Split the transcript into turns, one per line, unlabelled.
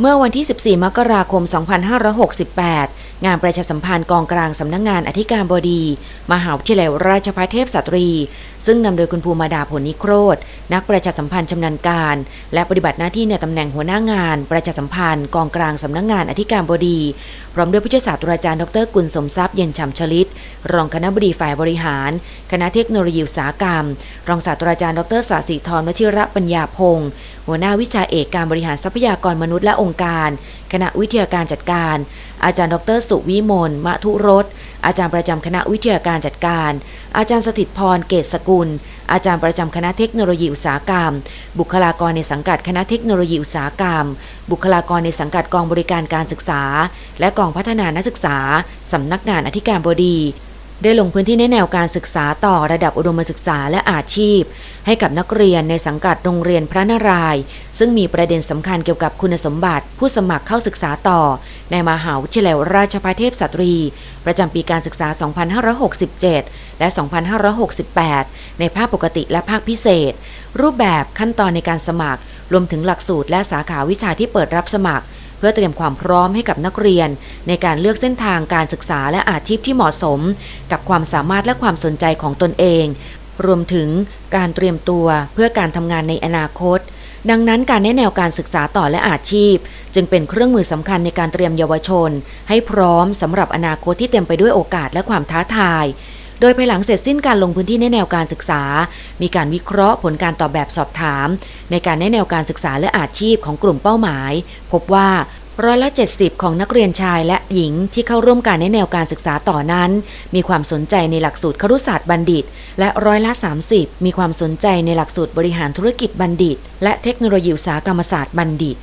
เมื่อวันที่ 14 มกราคม 2568 งานประชาสัมพันธ์กองกลางสำนักงงานอธิการบดี มหาวิทยาลัยราชภัฏเทพสตรี ซึ่งนำโดยคุณภูมิมาดาผลนิโครธ นักประชาสัมพันธ์ชำนาญการ และปฏิบัติหน้าที่ในตำแหน่งหัวหน้างาน ประชาสัมพันธ์กองกลางสำนักงงานอธิการบดี พร้อมด้วยผู้ช่วยศาสตราจารย์ดรกุลสมทรัพย์เย็นฉ่ำชลิต รองคณะบดีฝ่ายบริหาร คณะเทคโนโลยีอุตสาหกรรม รองศาสตราจารย์ดรศาสิธรวชิระปัญญาพงศ์หัวหน้าวิชาเอกการบริหารทรัพยากรมนุษย์และองค์การ คณะวิทยาการจัดการ อาจารย์ดรสุวิมลมะทุรสอาจารย์ประจำคณะวิทยาการจัดการ อาจารย์สถิตพรเกษสกุล อาจารย์ประจำคณะเทคโนโลยีอุตสาหกรรม บุคลากรในสังกัดคณะเทคโนโลยีอุตสาหกรรม บุคลากรในสังกัดกองบริการการศึกษา และกองพัฒนานักศึกษาสำนักงานอธิการบดี ได้ลงพื้นที่ในแนวการศึกษาต่อระดับอุดมศึกษาและอาชีพ ให้กับนักเรียนในสังกัดโรงเรียนพระนารายณ์ซึ่งมีประเด็นสำคัญเกี่ยวกับคุณสมบัติ ผู้สมัครเข้าศึกษาต่อ ในมหาวิทยาลัยราชภัฏเทพสตรี ประจำปีการศึกษา 2567 และ 2568 ในภาคปกติและภาคพิเศษ รูปแบบขั้นตอนในการสมัคร รวมถึงหลักสูตรและสาขาวิชาที่เปิดรับสมัคร เพื่อเตรียมความพร้อมให้กับนักเรียน ในการเลือกเส้นทางการศึกษาและอาชีพที่เหมาะสม กับความสามารถและความสนใจของตนเอง รวมถึงการเตรียมตัวเพื่อการทำงานในอนาคต ดังนั้นการแนะแนวการศึกษาต่อและอาชีพ จึงเป็นเครื่องมือสำคัญในการเตรียมเยาวชน ให้พร้อมสำหรับอนาคตที่เต็มไปด้วยโอกาสและความท้าทาย ยภายหลังเสร็จสิ้นการลงพื้นที่ในแนวการศึกษา มีการวิเคราะห์ผลการตอบแบบสอบถาม ในการแนแนวการศึกษาและอาชีพของกลุ่มเป้าหมาย พบว่าร้อยละ 70 ของนักเรียนชายและหญิงที่เข้าร่วมการแนแนวการศึกษาต่อนั้น มีความสนใจในหลักสูตรครุศาสตร์บัณฑิต และร้อยละ 30 มีความสนใจในหลักสูตรบริหารธุรกิจบัณฑิต และเทคโนโลยีอุตสาหกรรมศาสตร์บัณฑิต